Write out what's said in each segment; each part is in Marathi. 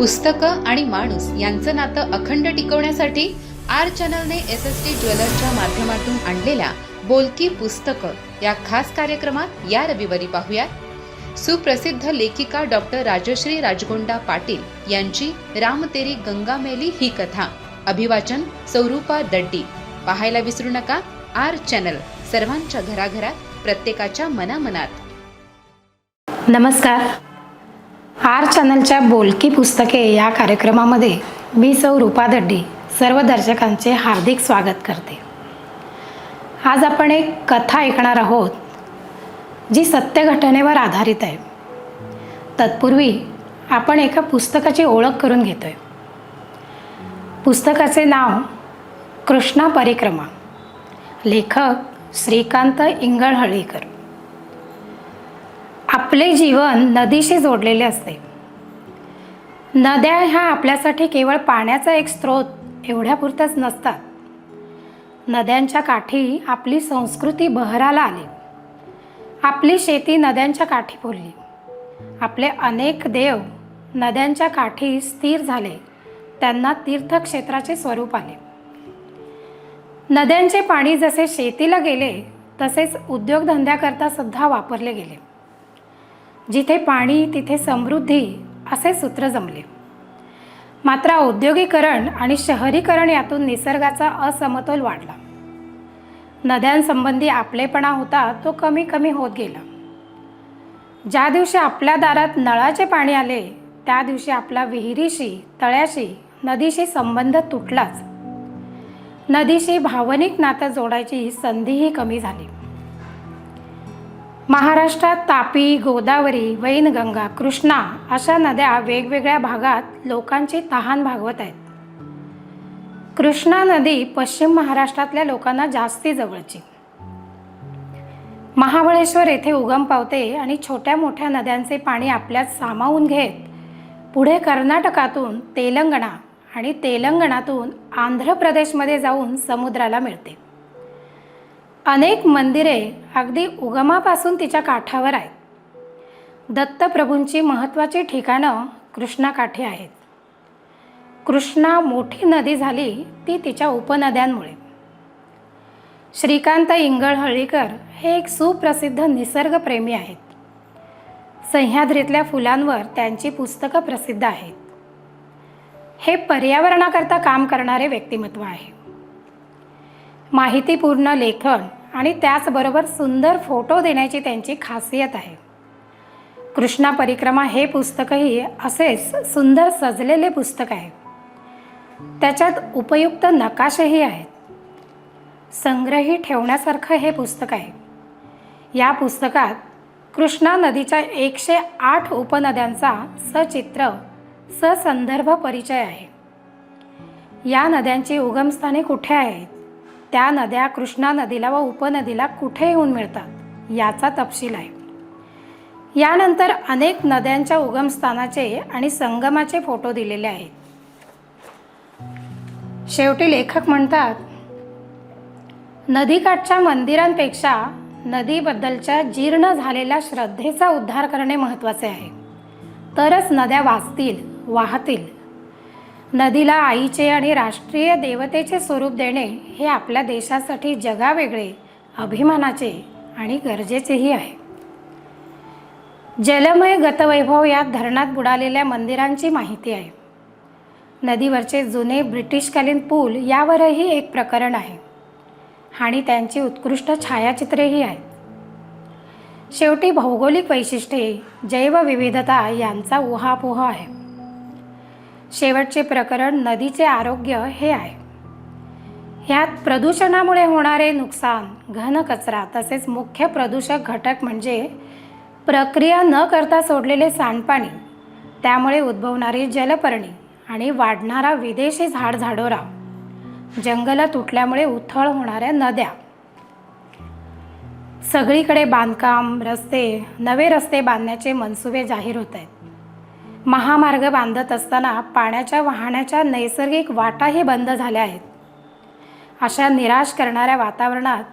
पुस्तकं आणि माणूस यांचं नातं अखंड टिकवण्यासाठी आर चॅनलने एस एस टी ज्वेलर्सच्या माध्यमातून आणलेल्या बोलकी पुस्तकं या खास कार्यक्रमात या रविवारी पाहूयात. सुप्रसिद्ध लेखिका डॉक्टर राजश्री राजगोंडा पाटील यांची राम तेरी गंगा मेली ही कथा. अभिवाचन स्वरूपा दड्डी. पाहायला विसरू नका आर चॅनल सर्वांच्या घराघरात प्रत्येकाच्या मनामनात. नमस्कार. आर चॅनलच्या बोलकी पुस्तके या कार्यक्रमामध्ये मी सौ रूपा दड्डी सर्व दर्शकांचे हार्दिक स्वागत करते. आज आपण एक कथा ऐकणार आहोत जी सत्य घटनेवर आधारित आहे. तत्पूर्वी आपण एका पुस्तकाची ओळख करून घेतोय. पुस्तकाचे नाव कृष्णा परिक्रमा. लेखक श्रीकांत इंगळहळीकर. आपले जीवन नदीशी जोडलेले असते. नद्या ह्या आपल्यासाठी केवळ पाण्याचा एक स्रोत एवढ्यापुरताच नसतात. नद्यांच्या काठी आपली संस्कृती बहराला आली. आपली शेती नद्यांच्या काठी फुलली आपले अनेक देव नद्यांच्या काठी स्थिर झाले. त्यांना तीर्थक्षेत्राचे स्वरूप आले. नद्यांचे पाणी जसे शेतीला गेले तसेच उद्योगधंद्याकरता सुद्धा वापरले गेले. जिथे पाणी तिथे समृद्धी असे सूत्र जमले. मात्र औद्योगिकरण आणि शहरीकरण यातून निसर्गाचा असमतोल वाढला. नद्यांसंबंधी आपलेपणा होता तो कमी कमी होत गेला. ज्या दिवशी आपल्या दारात नळाचे पाणी आले त्या दिवशी आपला विहिरीशी तळ्याशी नदीशी संबंध तुटलाच. नदीशी भावनिक नातं जोडायची संधीही कमी झाली. महाराष्ट्रात तापी गोदावरी वैनगंगा कृष्णा अशा नद्या वेगवेगळ्या भागात लोकांची तहान भागवत आहेत. कृष्णा नदी पश्चिम महाराष्ट्रातल्या लोकांना जास्ती जवळची. महाबळेश्वर येथे उगम पावते आणि छोट्या मोठ्या नद्यांचे पाणी आपल्यात सामावून घेत पुढे कर्नाटकातून तेलंगणा आणि तेलंगणातून आंध्र प्रदेशमध्ये जाऊन समुद्राला मिळते. अनेक मंदिरे अगदी उगमापासून तिच्या काठावर आहेत. दत्तप्रभूंची महत्त्वाची ठिकाणं कृष्णाकाठी आहेत. कृष्णा मोठी नदी झाली ती तिच्या उपनद्यांमुळे. श्रीकांत इंगळहळीकर हे एक सुप्रसिद्ध निसर्गप्रेमी आहेत. सह्याद्रीतल्या फुलांवर त्यांची पुस्तकं प्रसिद्ध आहेत. हे पर्यावरणाकरता काम करणारे व्यक्तिमत्व आहे. माहितीपूर्ण लेखन आणि त्याचबरोबर सुंदर फोटो देण्याची त्यांची खासियत आहे. कृष्णा परिक्रमा हे पुस्तकही असेच सुंदर सजलेले पुस्तक आहे. त्याच्यात उपयुक्त नकाशेही आहेत. संग्रही ठेवण्यासारखं हे पुस्तक आहे. या पुस्तकात कृष्णा नदीच्या एकशे आठ उपनद्यांचा सचित्र ससंदर्भ परिचय आहे. या नद्यांची उगमस्थाने कुठे आहेत? त्या नद्या कृष्णा नदीला व उपनदीला कुठे येऊन मिळतात याचा तपशील आहे. यानंतर अनेक नद्यांच्या उगमस्थानाचे आणि संगमाचे फोटो दिलेले आहेत. शेवटी लेखक म्हणतात नदीकाठच्या मंदिरांपेक्षा नदीबद्दलच्या जीर्ण झालेल्या श्रद्धेचा उद्धार करणे महत्त्वाचे आहे. तरच नद्या वाचतील वाहतील नदीला आईचे आणि राष्ट्रीय देवतेचे स्वरूप देणे हे आपल्या देशासाठी जगावेगळे अभिमानाचे आणि गरजेचेही आहे. जलमय गतवैभव यात धरणात बुडालेल्या मंदिरांची माहिती आहे. नदीवरचे जुने ब्रिटिशकालीन पूल यावरही एक प्रकरण आहे आणि त्यांची उत्कृष्ट छायाचित्रेही आहेत. शेवटी भौगोलिक वैशिष्ट्ये जैवविविधता यांचा उहापोह आहे. शेवटचे प्रकरण नदीचे आरोग्य हे आहे. ह्यात प्रदूषणामुळे होणारे नुकसान घनकचरा तसेच मुख्य प्रदूषक घटक म्हणजे प्रक्रिया न करता सोडलेले सांडपाणी त्यामुळे उद्भवणारी जलपर्णी आणि वाढणारा विदेशी झाडझाडोरा. जंगलं तुटल्यामुळे उथळ होणाऱ्या नद्या. सगळीकडे बांधकाम रस्ते नवे रस्ते बांधण्याचे मनसुबे जाहीर होत आहेत. महामार्ग बांधत असताना पाण्याच्या वाहण्याच्या नैसर्गिक वाटाही बंद झाल्या आहेत. अशा निराश करणाऱ्या वातावरणात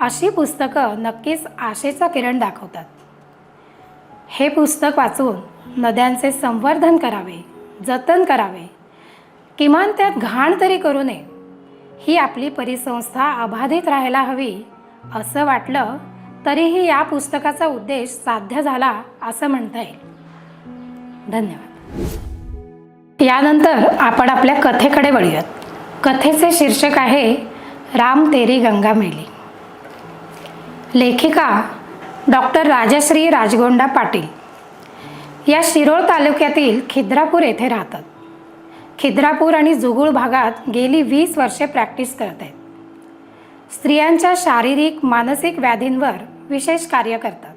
अशी पुस्तकं नक्कीच आशेचा किरण दाखवतात. हे पुस्तक वाचून नद्यांचे संवर्धन करावे जतन करावे किमान त्यात घाण तरी करू नये ही आपली परिसंस्था अबाधित राहायला हवी असं वाटलं तरीही या पुस्तकाचा उद्देश साध्य झाला असं म्हणता येईल. धन्यवाद. यानंतर आपण आपल्या कथेकडे वळूयात. कथेचे शीर्षक आहे राम तेरी गंगा मेली. लेखिका डॉक्टर राजश्री राजगोंडा पाटील या शिरोळ तालुक्यातील खिद्रापूर येथे राहतात. खिद्रापूर आणि जुगुळ भागात गेली वीस वर्षे प्रॅक्टिस करत आहेत. स्त्रियांच्या शारीरिक मानसिक व्याधींवर विशेष कार्य करतात.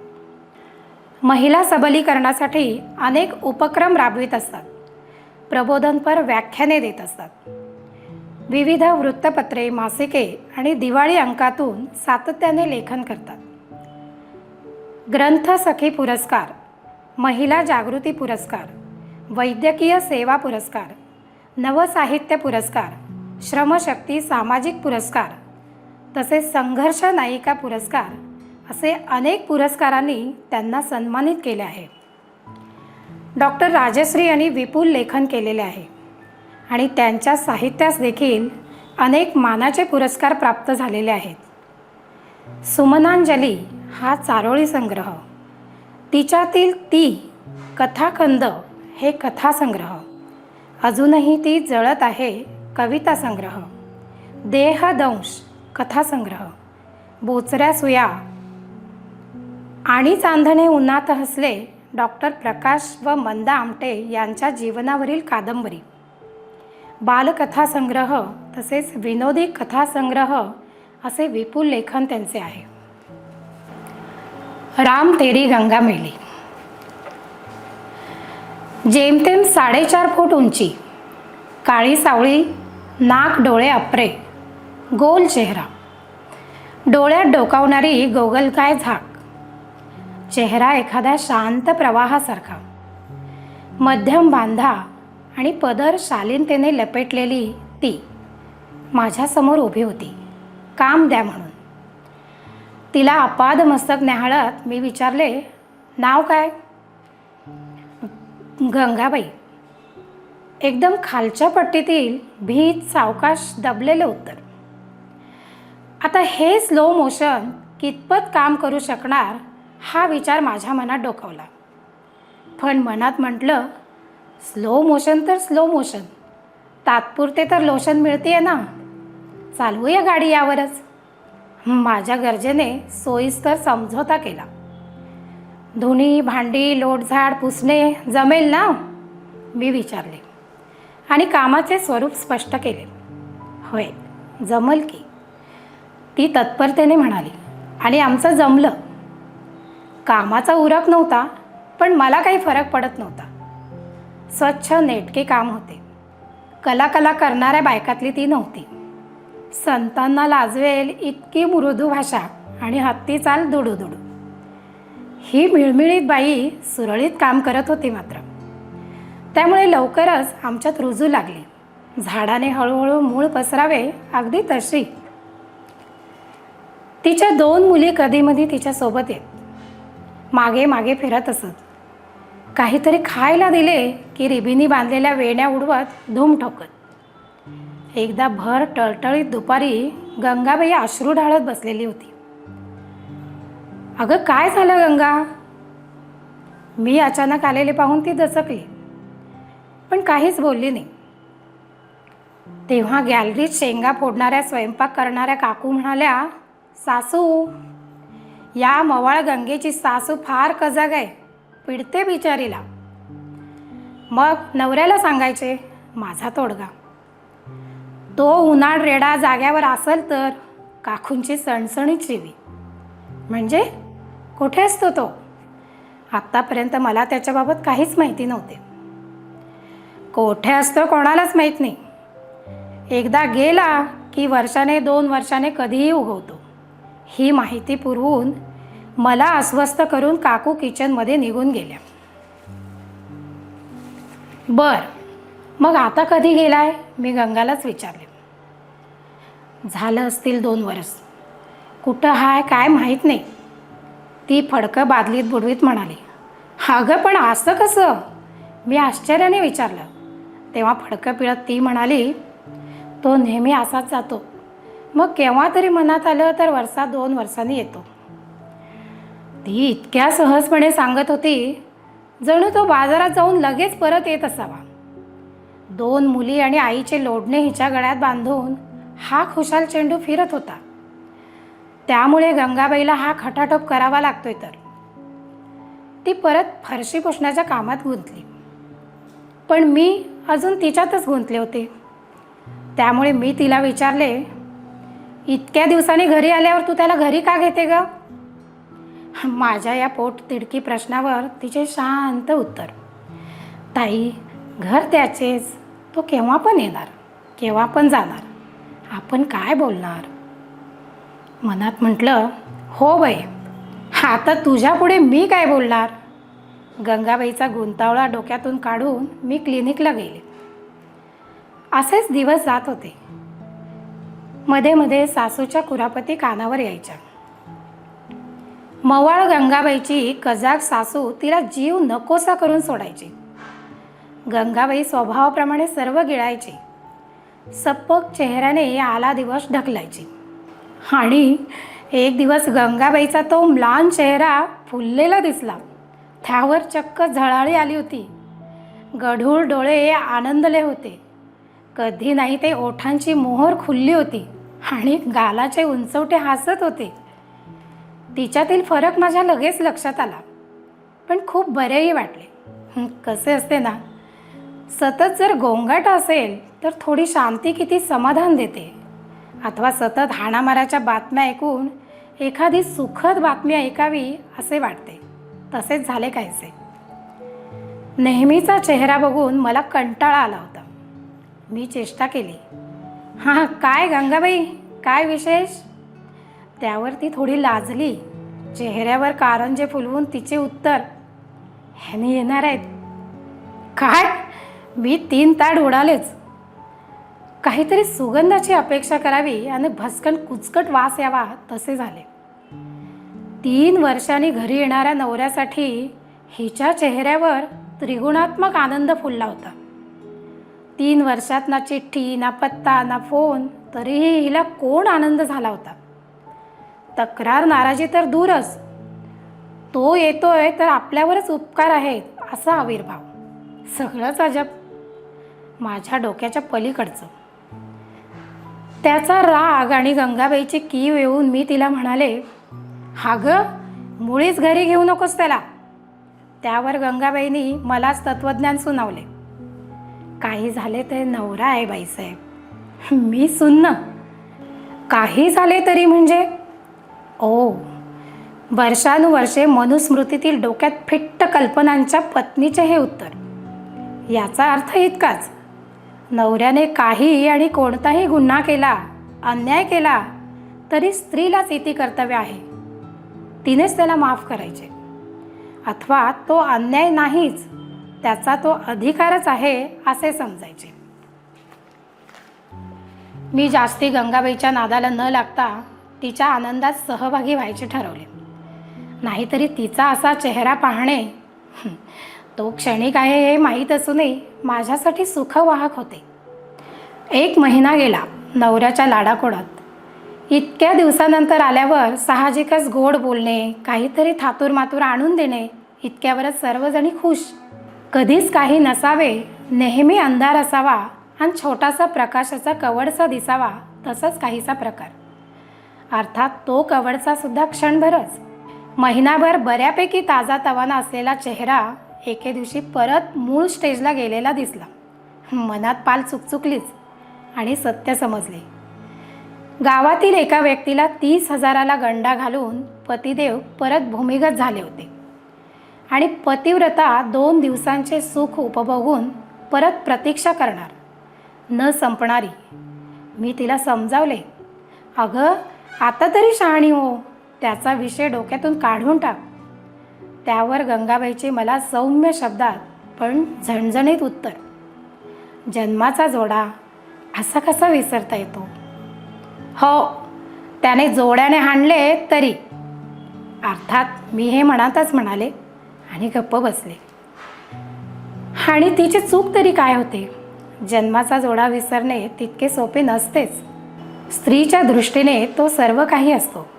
महिला सबलीकरणासाठी अनेक उपक्रम राबवित असतात. प्रबोधनपर व्याख्याने देत असतात. विविध वृत्तपत्रे मासिके आणि दिवाळी अंकातून सातत्याने लेखन करतात. ग्रंथ सखी पुरस्कार महिला जागृती पुरस्कार वैद्यकीय सेवा पुरस्कार नवसाहित्य पुरस्कार श्रमशक्ती सामाजिक पुरस्कार तसेच संघर्ष नायिका पुरस्कार असे अनेक पुरस्कारांनी त्यांना सन्मानित केले आहे. डॉक्टर राजश्री यांनी विपुल लेखन केलेले आहे आणि त्यांच्या साहित्यास देखील अनेक मानाचे पुरस्कार प्राप्त झालेले आहेत. सुमनांजली हा चारोळी संग्रह तिच्यातील ती कथाखंद हे कथासंग्रह अजूनही ती जळत आहे कविता संग्रह देहदंश कथासंग्रह बोचऱ्या सुया आणि चांदणे उन्हात हसले. डॉक्टर प्रकाश व मंदा आमटे यांच्या जीवनावरील कादंबरी. बालकथासंग्रह तसेच विनोदी कथासंग्रह असे विपुल लेखन त्यांचे आहे. राम तेरी गंगा मेली. जेमतेम साडेचार फूट उंची काळी सावळी नाक डोळे अप्रे गोल चेहरा. डोळ्यात डोकावणारी गोगलकाय झाक. चेहरा एखाद्या शांत प्रवाहासारखा. मध्यम बांधा आणि पदर शालीनतेने लपेटलेली ती माझ्यासमोर उभी होती. काम द्या म्हणून. तिला अपाद मस्तक न्याहाळत मी विचारले नाव काय? गंगाबाई. एकदम खालच्या पट्टीतील भीत सावकाश दबलेले उत्तर. आता हे स्लो मोशन कितपत काम करू शकणार हा विचार माझ्या मनात डोकावला. पण मनात म्हटलं स्लो मोशन तर स्लो मोशन तात्पुरते तर लोशन मिळते ना. चालवूया गाडी यावरच. माझ्या गरजेने सोयीस्कर समझोता केला. धुणी भांडी लोटझाड पुसणे जमेल ना? मी विचारले. आणि कामाचे स्वरूप स्पष्ट केले. होय जमल की. ती तत्परतेने म्हणाली. आणि आमचं जमलं. कामाचा उरक नव्हता पण मला काही फरक पडत नव्हता. स्वच्छ नेटके काम होते. कला कला करणाऱ्या बायकातली ती नव्हती. संतांना लाजवेल इतकी मृदू भाषा आणि हत्ती चाल दुडू दुडू ही मिळमिळीत बाई सुरळीत काम करत होती मात्र. त्यामुळे लवकरच आमच्यात रुजू लागली. झाडाने हळूहळू मूळ पसरावे अगदी तशी. तिच्या दोन मुली कधीमधी तिच्यासोबत येत. मागे मागे फिरत असत. काहीतरी खायला दिले की रिबीनी बांधलेल्या वेण्या उडवत धूम ठोकत. एकदा भर टळटळीत दुपारी गंगाबाई अश्रू ढाळत बसलेली होती. अगं काय झालं गंगा? मी अचानक आलेले पाहून ती दचकली. पण काहीच बोलली नाही. तेव्हा गॅलरीत शेंगा फोडणाऱ्या स्वयंपाक करणाऱ्या काकू म्हणाल्या सासू या मवाळ गंगेची सासू फार कजाग आहे. पिडते बिचारीला. मग नवऱ्याला सांगायचे माझा तोडगा. तो उन्हाळ रेडा जाग्यावर असेल तर काकूंची सणसणीत शिवी म्हणजे? कुठे असतो तो? आत्तापर्यंत मला त्याच्याबाबत काहीच माहिती नव्हते. कोठे असतो कोणालाच माहीत नाही. एकदा गेला की वर्षाने दोन वर्षाने कधीही उगवतो. ही माहिती पुरवून मला अस्वस्थ करून काकू किचनमध्ये निघून गेल्या. बर मग आता कधी गेलाय? मी गंगालाच विचारले. झालं असतील दोन वर्ष. कुठं हाय काय माहीत नाही. ती फडकं बादलीत बुडवीत म्हणाली अगं पण असं कसं? मी आश्चर्याने विचारलं. तेव्हा फडकं पिळत ती म्हणाली तो नेहमी असाच जातो. मग केव्हा तरी मनात आलं तर वर्षा दोन वर्षांनी येतो. ती इतक्या सहजपणे सांगत होती जणू तो बाजारात जाऊन लगेच परत येत असावा. दोन मुली आणि आईचे लोडणे हिच्या गळ्यात बांधून हा खुशाल चेंडू फिरत होता. त्यामुळे गंगाबाईला हा खटाटोप करावा लागतोय तर. ती परत फरशी पुसण्याच्या कामात गुंतली. पण मी अजून तिच्यातच गुंतले होते. त्यामुळे मी तिला विचारले इतक्या दिवसांनी घरी आल्यावर तू त्याला घरी का घेते ग? माझ्या या पोट तिडकी प्रश्नावर तिचे शांत उत्तर. ताई घर त्याचेच. तो केव्हा पण येणार केव्हा पण जाणार. आपण काय बोलणार? मनात म्हटलं हो बाई आता तुझ्यापुढे मी काय बोलणार? गंगाबाईचा गुंतावळा डोक्यातून काढून मी क्लिनिकला गेले. असेच दिवस जात होते. मध्ये मध्ये सासूच्या कुरापती कानावर यायच्या. मवाळ गंगाबाईची कजाक सासू तिला जीव नकोसा करून सोडायची. गंगाबाई स्वभावाप्रमाणे सर्व गिळायची. सप्पक चेहऱ्याने आला दिवस ढकलायची. आणि एक दिवस गंगाबाईचा तो म्लान चेहरा फुललेला दिसला. त्यावर चक्क झळाळी आली होती. गढूळ डोळे आनंदले होते. कधी नाही ते ओठांची मोहर खुलली होती आणि गालाचे उंचवटे हसत होते. तिच्यातील फरक माझ्या लगेच लक्षात आला. पण खूप बरेही वाटले. कसे असते ना? सतत जर गोंगाट असेल तर थोडी शांती किती समाधान देते. अथवा सतत हाणामाराच्या बातम्या ऐकून एखादी सुखद बातमी ऐकावी असे वाटते. तसेच झाले काहीसे. नेहमीचा चेहरा बघून मला कंटाळा आला होता. मी चेष्टा केली. हां काय गंगाबाई? काय विशेष? त्यावर ती थोडी लाजली. चेहऱ्यावर कारंजे फुलवून तिचे उत्तर ह्याने येणार आहेत. काय? मी तीन ताड उडालेच. काहीतरी सुगंधाची अपेक्षा करावी आणि भस्कन कुचकट वास यावा तसे झाले. तीन वर्षांनी घरी येणाऱ्या नवऱ्यासाठी हिच्या चेहऱ्यावर त्रिगुणात्मक आनंद फुलला होता. तीन वर्षात ना चिठ्ठी ना पत्ता ना फोन तरीही हिला कोण आनंद झाला होता? तक्रार नाराजी तर दूरच. तो येतोय तर आपल्यावरच उपकार आहेत असा आविर्भाव. सगळंच अजब. माझ्या डोक्याच्या पलीकडचं. त्याचा राग आणि गंगाबाईची कीव येऊन मी तिला म्हणाले हा ग मुळीच घरी घेऊ नकोस त्याला. त्यावर गंगाबाईंनी मलाच तत्वज्ञान सुनावले. काही झाले ते नवरा आहे बाईसाहेब. मी सुन्न. काही झाले तरी म्हणजे ओ. वर्षानुवर्षे मनुस्मृतीतील डोक्यात फिट्ट कल्पनांच्या पत्नीचे हे उत्तर. याचा अर्थ इतकाच. नवऱ्याने काही आणि कोणताही गुन्हा केला अन्याय केला तरी स्त्रीलाच इति कर्तव्य आहे. तिनेच त्याला माफ करायचे. अथवा तो अन्याय नाहीच त्याचा तो अधिकारच आहे असे समजायचे. मी जास्ती गंगाबाईच्या नादाला न लागता तिच्या आनंदात सहभागी व्हायचे ठरवले. नाहीतरी तिचा असा चेहरा पाहणे तो क्षणिक आहे हे माहीत असूनही माझ्यासाठी सुखवाहक होते. एक महिना गेला नवऱ्याच्या लाडाकोडात इतक्या दिवसानंतर आल्यावर साहजिकच गोड बोलणे काहीतरी थातूर मातूर आणून देणे इतक्यावरच सर्वजणी खुश. कधीच काही नसावे नेहमी अंधार असावा आणि छोटासा प्रकाशाचा कवडसा दिसावा तसाच काहीसा प्रकार. अर्थात तो कवडचा सुद्धा क्षणभरच. महिनाभर बऱ्यापैकी ताजा तवाना असलेला चेहरा एके दिवशी परत मूळ स्टेजला गेलेला दिसला. मनात पाल चुकचुकलीच आणि सत्य समजले. गावातील एका व्यक्तीला तीस हजाराला गंडा घालून पतिदेव परत भूमिगत झाले होते. आणि पतिव्रता दोन दिवसांचे सुख उपभोगून परत प्रतीक्षा करणार. न संपणारी. मी तिला समजावले. अगं आता तरी शहाणी हो. त्याचा विषय डोक्यातून काढून टाक. त्यावर गंगाबाईचे मला सौम्य शब्दात पण झणझणीत उत्तर. जन्माचा जोडा असा कसा विसरता येतो? हो त्याने जोड्याने हाणले तरी. अर्थात मी हे म्हणतच म्हणाले आणि गप्प बसले. आणि तिची चूक तरी काय होते? जन्माचा जोडा विसरणे तितके सोपे नसतेच. स्त्रीच्या दृष्टीने तो सर्व काही असतो.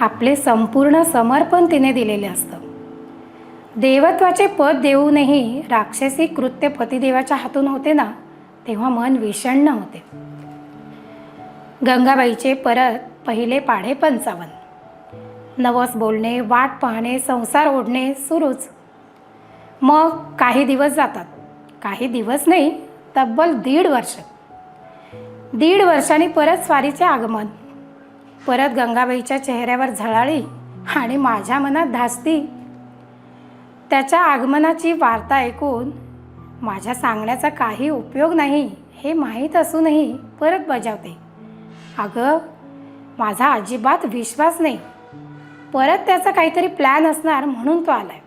आपले संपूर्ण समर्पण तिने दिलेले असतं. देवत्वाचे पद देऊनही राक्षसी कृत्य पतिदेवाच्या हातून होते ना तेव्हा मन विषण्ण होते. गंगाबाईचे परत पहिले पाढे पंचावन्न. नवस बोलणे वाट पाहणे संसार ओढणे सुरूच. मग काही दिवस जातात. काही दिवस नाही तब्बल दीड वर्ष. दीड वर्षांनी परत स्वारीचे आगमन. परत गंगाबाईच्या चेहऱ्यावर झळाळी आणि माझ्या मनात धास्ती. त्याच्या आगमनाची वार्ता ऐकून माझ्या सांगण्याचा काही उपयोग नाही हे माहीत असूनही परत बजावते. अगं माझा अजिबात विश्वास नाही. परत त्याचा काहीतरी प्लॅन असणार म्हणून तो आलाय.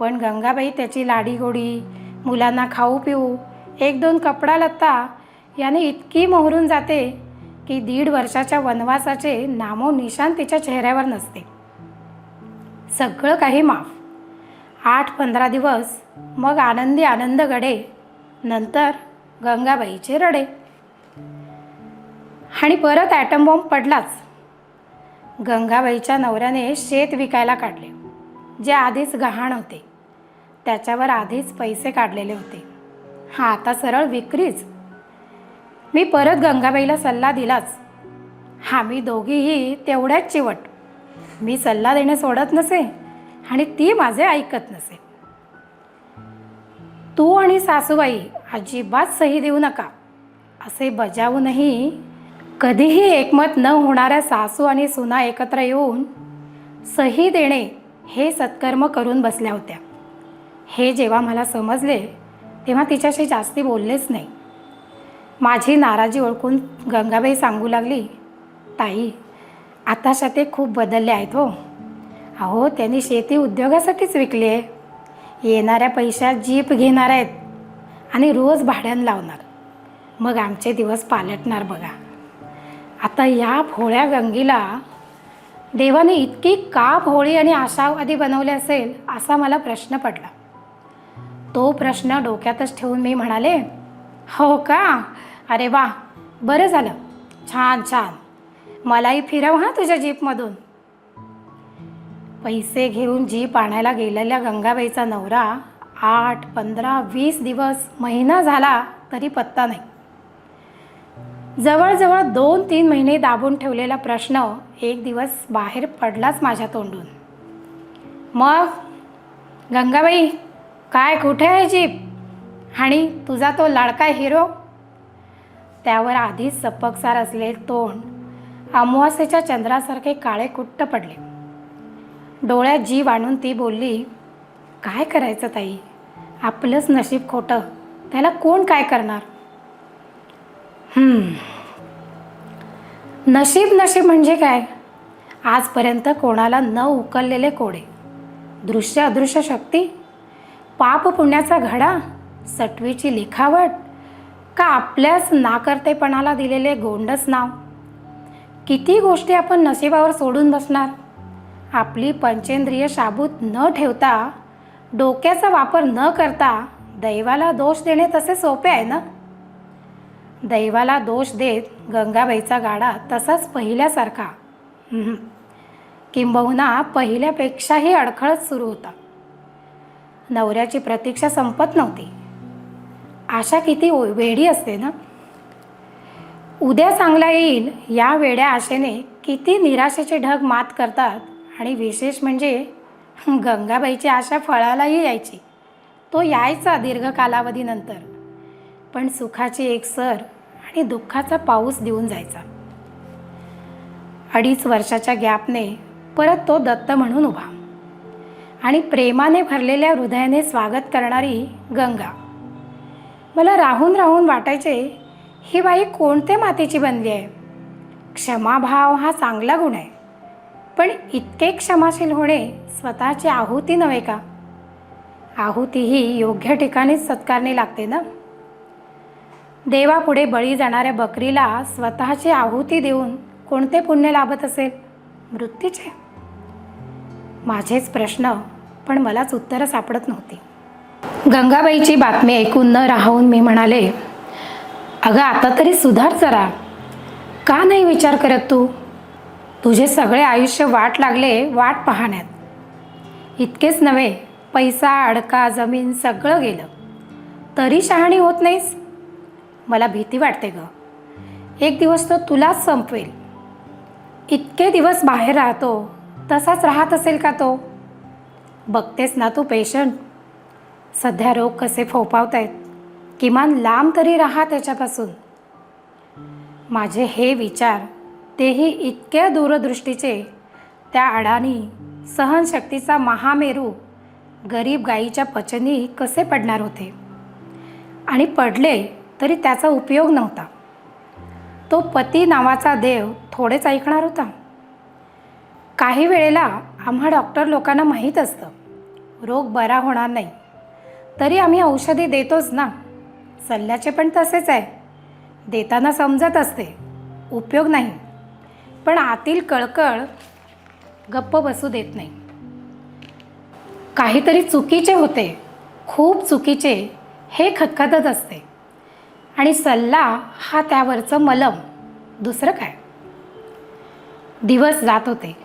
पण गंगाबाई त्याची लाडीगोडी मुलांना खाऊ पिऊ एक दोन कपडा लत्ता याने इतकी मोहरून जाते की दीड वर्षाच्या वनवासाचे नामो निशान तिच्या चेहऱ्यावर नसते. सगळं काही माफ. आठ पंधरा दिवस मग आनंदी आनंद गडे नंतर गंगाबाईचे रडे. आणि परत ॲटम बॉम्ब पडलाच. गंगाबाईच्या नवऱ्याने शेत विकायला काढले जे आधीच गहाण होते. त्याच्यावर आधीच पैसे काढलेले होते. हा आता सरळ विक्रीच. मी परत गंगाबाईला सल्ला दिलाच. आम्ही दोघीही तेवढ्याच चिवट. मी सल्ला देणे सोडत नसे आणि ती माझे ऐकत नसे. तू आणि सासूबाई अजिबात सही देऊ नका. असे बजावूनही कधीही एकमत न होणाऱ्या सासू आणि सुना एकत्र येऊन सही देणे हे सत्कर्म करून बसल्या होत्या. हे जेव्हा मला समजले तेव्हा तिच्याशी जास्ती बोललेच नाही. माझी नाराजी ओळखून गंगाबाई सांगू लागली ताई आताशा ते खूप बदलले आहेत हो. अहो त्यांनी शेती उद्योगासाठीच विकली आहे. येणाऱ्या पैशात जीप घेणार आहेत आणि रोज भाड्यानं लावणार. मग आमचे दिवस पालटणार बघा. आता या भोळ्या गंगीला देवाने इतकी का भोळी आणि आशावादी बनवले असेल असा मला प्रश्न पडला. तो प्रश्न डोक्यातच ठेवून मी म्हणाले हो का? अरे वा बरं झालं. छान छान. मलाही फिरव हां तुझ्या जीपमधून. पैसे घेऊन जीप आणायला गेलेल्या गंगाबाईचा नवरा आठ पंधरा वीस दिवस महिना झाला तरी पत्ता नाही. जवळजवळ दोन तीन महिने दाबून ठेवलेला प्रश्न एक दिवस बाहेर पडलाच माझ्या तोंडून. मग गंगाबाई काय कुठे आहे जीप? आणि तुझा तो लाडका हिरो? त्यावर आधीच सपकसार असले तोंड अमावास्येच्या चंद्रासारखे काळे कुट्ट पडले. डोळ्यात जीव आणून ती बोलली काय करायचं ताई? आपलंच नशीब खोटं. त्याला कोण काय करणार? नशीब नशीब म्हणजे काय? आजपर्यंत कोणाला न उकललेले कोडे. दृश्य अदृश्य शक्ती. पाप पुण्याचा घडा. सटवीची लिखावट. का आपल्याच नाकर्तेपणाला दिलेले गोंडस नाव? किती गोष्टी आपण नशिबावर सोडून बसणार? आपली पंचेंद्रिय शाबूत न ठेवता डोक्याचा वापर न करता दैवाला दोष देणे तसे सोपे आहे ना? दैवाला दोष देत गंगाबाईचा गाडा तसाच पहिल्यासारखा. किंबहुना पहिल्यापेक्षाही अडखळत सुरू होता. नवऱ्याची प्रतीक्षा संपत नव्हती. आशा किती ओ- वेडी असते ना? उद्या चांगला येईल या वेड्या आशेने किती निराशेचे ढग मात करतात आणि विशेष म्हणजे गंगाबाईची आशा फळालाही यायची. तो यायचा दीर्घ कालावधीनंतर. पण सुखाची एक सर आणि दुःखाचा पाऊस देऊन जायचा. अडीच वर्षाच्या गॅपने परत तो दत्त म्हणून उभा. आणि प्रेमाने भरलेल्या हृदयाने स्वागत करणारी गंगा. मला राहून राहून वाटायचे ही बाई कोणत्या मातीची बनली आहे? क्षमाभाव हा चांगला गुण आहे. पण इतके क्षमाशील होणे स्वतःची आहुती नव्हे का? आहुती ही योग्य ठिकाणीच सत्कारणे लागते ना? देवापुढे बळी जाणाऱ्या बकरीला स्वतःची आहुती देऊन कोणते पुण्य लाभत असेल? मृत्यूचे? माझेच प्रश्न पण मलाच उत्तरं सापडत नव्हती. गंगाबाईची बातमी ऐकून न राहून मी म्हणाले अगं आता तरी सुधार जरा. का नाही विचार करत तू? तुझे सगळे आयुष्य वाट लागले वाट पाहण्यात. इतकेच नव्हे पैसा अडका जमीन सगळं गेलं. तरी शहाणी होत नाहीस? मला भीती वाटते ग. एक दिवस तो तुलाच संपवेल. इतके दिवस बाहेर राहतो तसाच राहत असेल का तो? बघतेस ना तू पेशंट. सध्या रोग कसे फोपावत आहेत किमान लांब तरी राहा त्याच्यापासून. माझे हे विचार तेही इतक्या दूरदृष्टीचे त्या अडाणी सहनशक्तीचा महामेरू गरीब गाईच्या पचनी कसे पडणार होते? आणि पडले तरी त्याचा उपयोग नव्हता. तो पती नावाचा देव थोडेच ऐकणार होता. काही वेळेला आम्हा डॉक्टर लोकांना माहीत असतं रोग बरा होणार नाही. तरी आम्ही औषधी देतोच ना. सल्ल्याचे पण तसेच आहे. देताना समजत असते. उपयोग नाही. पण आतील कळकळ गप्प बसू देत नाही. काहीतरी चुकीचे होते. खूप चुकीचे हे खतखतत असते. आणि सल्ला हा त्यावरचं मलम. दुसरं काय? दिवस जात होते.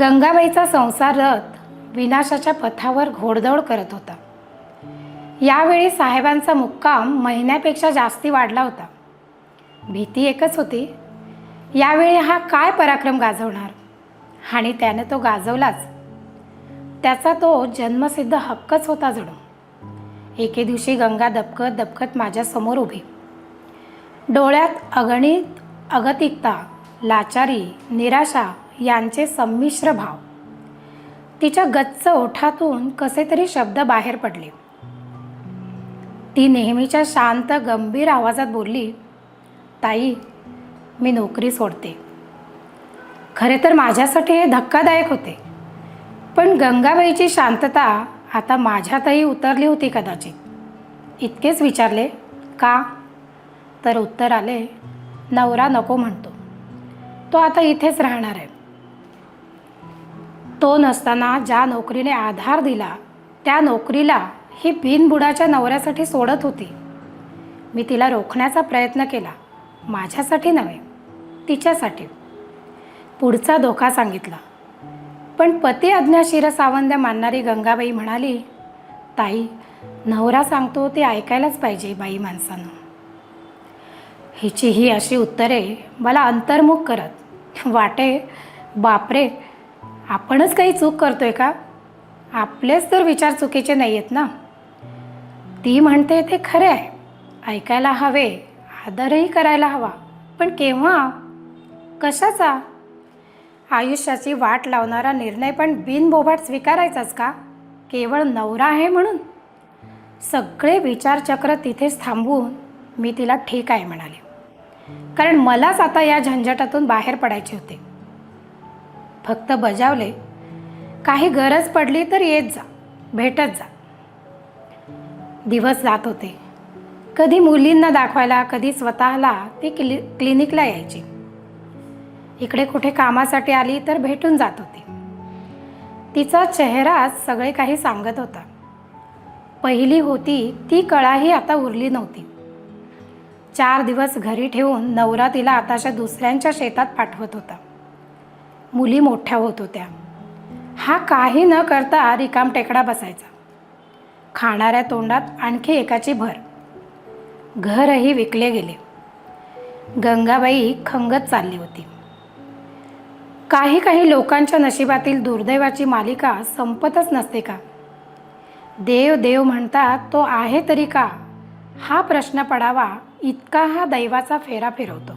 गंगाबाईचा संसार रथ विनाशाच्या पथावर घोडदौड करत होता. यावेळी साहेबांचा मुक्काम महिन्यापेक्षा जास्ती वाढला होता. भीती एकच होती यावेळी हा काय पराक्रम गाजवणार? आणि त्याने तो गाजवलाच. त्याचा तो जन्मसिद्ध हक्कच होता जणू. एके दिवशी गंगा दबकत दबकत माझ्यासमोर उभी. डोळ्यात अगणित अगतिकता लाचारी निराशा यांचे संमिश्र भाव. तिच्या गच्च ओठातून कसे तरी शब्द बाहेर पडले. ती नेहमीच्या शांत गंभीर आवाजात बोलली ताई मी नोकरी सोडते. खरे तर माझ्यासाठी हे धक्कादायक होते. पण गंगाबाईची शांतता आता माझ्यातही उतरली होती कदाचित. इतकेच विचारले का? तर उत्तर आले नवरा नको म्हणतो. तो आता इथेच राहणार आहे. तो नसताना ज्या नोकरीने आधार दिला त्या नोकरीला ही बिनबुडाच्या नवऱ्यासाठी सोडत होती. मी तिला रोखण्याचा प्रयत्न केला. माझ्यासाठी नव्हे तिच्यासाठी. पुढचा धोका सांगितला. पण पती आज्ञा शिरसावंद्य मानणारी गंगाबाई म्हणाली ताई नवरा सांगतो ते ऐकायलाच पाहिजे बाई माणसानं. हिची ही अशी उत्तरे मला अंतर्मुख करत. वाटे बापरे आपणच काही चूक करतोय का? आपलेच तर विचार चुकीचे नाही आहेत ना? ती म्हणते ते खरे आहे ऐकायला हवे. आदरही करायला हवा. पण केव्हा? कशाचा? आयुष्याची वाट लावणारा निर्णय पण बिनबोभाट स्वीकारायचाच का? केवळ नवरा आहे म्हणून? सगळे विचारचक्र तिथेच थांबवून मी तिला ठीक आहे म्हणाले. कारण मलाच आता या झंझटातून बाहेर पडायचे होते. फक्त बजावले. काही गरज पडली तर येत जा. भेटत जा. दिवस जात होते. कधी मुलींना दाखवायला कधी स्वतःला ती क्लि क्लिनिकला यायची. इकडे कुठे कामासाठी आली तर भेटून जात होती. तिचा चेहराच सगळे काही सांगत होता. पहिली होती ती कळाही आता उरली नव्हती. चार दिवस घरी ठेवून नवरा तिला आताच्या दुसऱ्यांच्या शेतात पाठवत होता. मुली मोठ्या होत होत्या. हा काही न करता रिकाम टेकडा बसायचा. खाणाऱ्या तोंडात आणखी एकाची भर. घरही विकले गेले. गंगाबाई खंगत चालली होती. काही काही लोकांच्या नशिबातील दुर्दैवाची मालिका संपतच नसते का? देव देव म्हणतात तो आहे तरी का? हा प्रश्न पडावा इतका हा दैवाचा फेरा फिरवतो.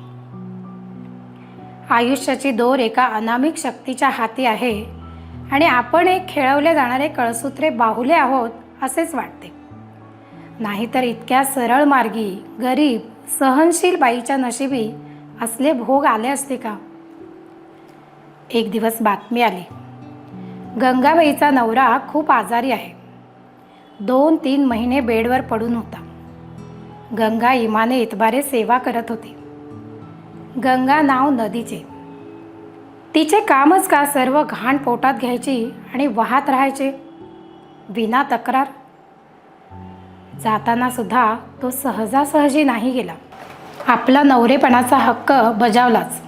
आयुष्याची दोर एका अनामिक शक्तीच्या हाती आहे आणि आपण एक खेळवले जाणारे कळसूत्रे बाहुले आहोत असेच वाटते. नाहीतर इतक्या सरळ मार्गी गरीब सहनशील बाईच्या नशिबी असले भोग आले असते का? एक दिवस बातमी आली. गंगाबाईचा नवरा खूप आजारी आहे. दोन तीन महिने बेडवर पडून होता. गंगा इमाने इतबारे सेवा करत होती. गंगा नाव नदीचे. तिचे कामच का सर्व घाण पोटात घ्यायची आणि वाहत राहायचे? विना तक्रार? जाताना सुद्धा तो सहजासहजी नाही गेला. आपला नवरेपणाचा हक्क बजावलाच.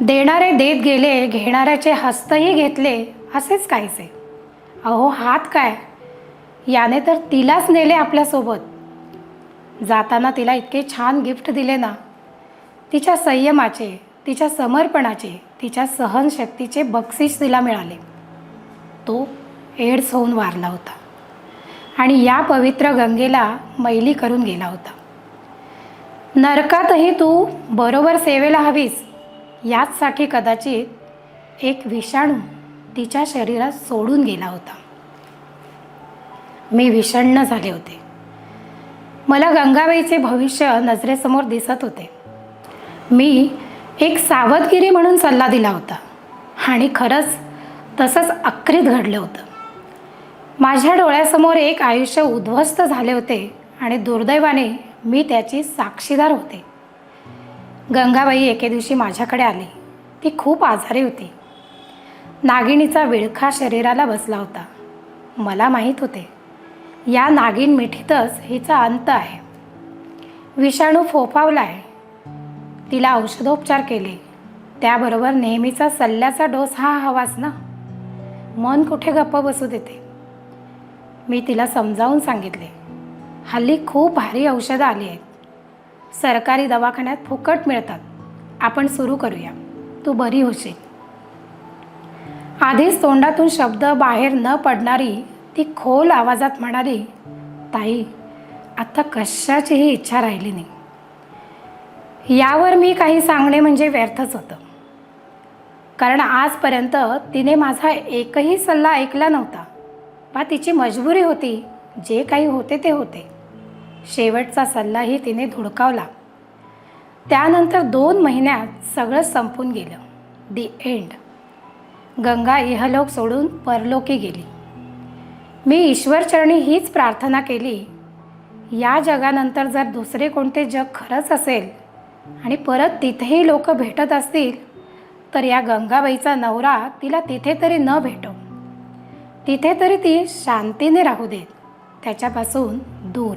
देणारे देत गेले घेणाऱ्याचे हस्तही घेतले असेच काहीसे. अहो हात काय? याने तर तिलाच नेले आपल्यासोबत. जाताना तिला इतके छान गिफ्ट दिले ना. तिच्या संयमाचे तिच्या समर्पणाचे तिच्या सहनशक्तीचे बक्षीस तिला मिळाले. तो एड्स होऊन वारला होता. आणि या पवित्र गंगेला मैली करून गेला होता. नरकातही तू बरोबर सेवेला हवीस याचसाठी कदाचित एक विषाणू तिच्या शरीरात सोडून गेला होता. मी विषण्ण झाले होते. मला गंगाबाईचे भविष्य नजरेसमोर दिसत होते. मी एक सावधगिरी म्हणून सल्ला दिला होता. आणि खरंच तसंच अक्रीत घडलं होतं. माझ्या डोळ्यासमोर एक आयुष्य उद्ध्वस्त झाले होते आणि दुर्दैवाने मी त्याची साक्षीदार होते. गंगाबाई एके दिवशी माझ्याकडे आली. ती खूप आजारी होती. नागिणीचा विळखा शरीराला बसला होता. मला माहीत होते या नागिन मिठीतच हिचा अंत आहे. विषाणू फोफावला आहे तिला औषधोपचार केले. त्याबरोबर नेहमीचा सल्ल्याचा डोस हा हवाच ना. मन कुठे गप्प बसू देते? मी तिला समजावून सांगितले. हल्ली खूप भारी औषधं आली आहेत. सरकारी दवाखान्यात फुकट मिळतात. आपण सुरू करूया. तू बरी होशील. आधीच तोंडातून शब्द बाहेर न पडणारी ती खोल आवाजात म्हणाली ताई आत्ता कशाचीही इच्छा राहिली नाही. यावर मी काही सांगणे म्हणजे व्यर्थच होतं. कारण आजपर्यंत तिने माझा एकही सल्ला ऐकला नव्हता. बा तिची मजबुरी होती. जे काही होते ते होते. शेवटचा सल्लाही तिने धुडकावला. त्यानंतर दोन महिन्यात सगळं संपून गेलं. दी एंड गंगा इहलोक सोडून परलोकी गेली. मी ईश्वरचरणी हीच प्रार्थना केली. या जगानंतर जर दुसरे कोणते जग खरंच असेल आणि परत तिथेही लोक भेटत असतील तर या गंगाबाईचा नवरा तिला तिथे तरी न भेटो. तिथे तरी ती शांतीने राहू देत. त्याच्यापासून दूर.